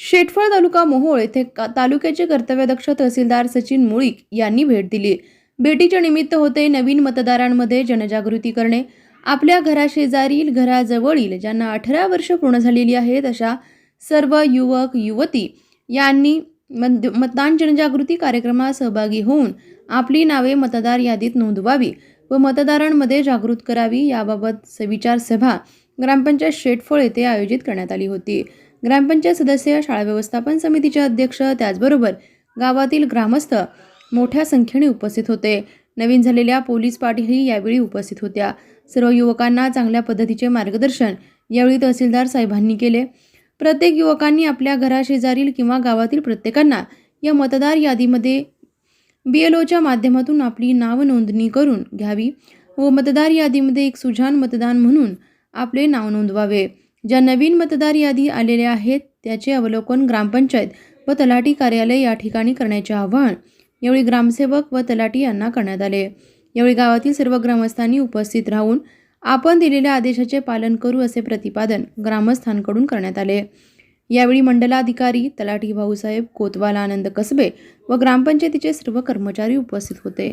शेटफळ तालुका मोहोळ येथे का- तालुक्याचे कर्तव्यदक्ष तहसीलदार सचिन मुळीक यांनी भेट दिली. भेटीचे निमित्त होते नवीन मतदारांमध्ये जनजागृती करणे. आपल्या घराशेजारील घराजवळील ज्यांना अठरा वर्ष पूर्ण झालेली आहेत अशा सर्व युवक युवती यांनी मतदान जनजागृती कार्यक्रमात सहभागी होऊन आपली नावे मतदार यादीत नोंदवावी व मतदारांमध्ये जागृत करावी याबाबत सविचार सभा ग्रामपंचायत शेटफळ येथे आयोजित करण्यात आली होती. ग्रामपंचायत सदस्य शाळा व्यवस्थापन समितीचे अध्यक्ष त्याचबरोबर गावातील ग्रामस्थ मोठ्या संख्येने उपस्थित होते. नवीन झालेल्या पोलीस पाटीलही यावेळी उपस्थित होत्या. सर्व युवकांना चांगल्या पद्धतीचे मार्गदर्शन यावेळी तहसीलदार साहेबांनी केले. प्रत्येक युवकांनी आपल्या घराशेजारील किंवा गावातील प्रत्येकांना या मतदार यादीमध्ये बी एल ओच्या माध्यमातून आपली नाव नोंदणी करून घ्यावी व मतदार यादीमध्ये एक सुजान मतदान म्हणून आपले नाव नोंदवावे. ज्या नवीन मतदार यादी आलेल्या आहेत त्याचे अवलोकन ग्रामपंचायत व तलाठी कार्यालय या ठिकाणी करण्याचे आवाहन यावेळी ग्रामसेवक व तलाठी यांना करण्यात आले. यावेळी गावातील सर्व ग्रामस्थांनी उपस्थित राहून आपण दिलेल्या आदेशाचे पालन करू असे प्रतिपादन ग्रामस्थांकडून करण्यात आले. यावेळी मंडलाधिकारी तलाठी भाऊसाहेब कोतवाल आनंद कसबे व ग्रामपंचायतीचे सर्व कर्मचारी उपस्थित होते.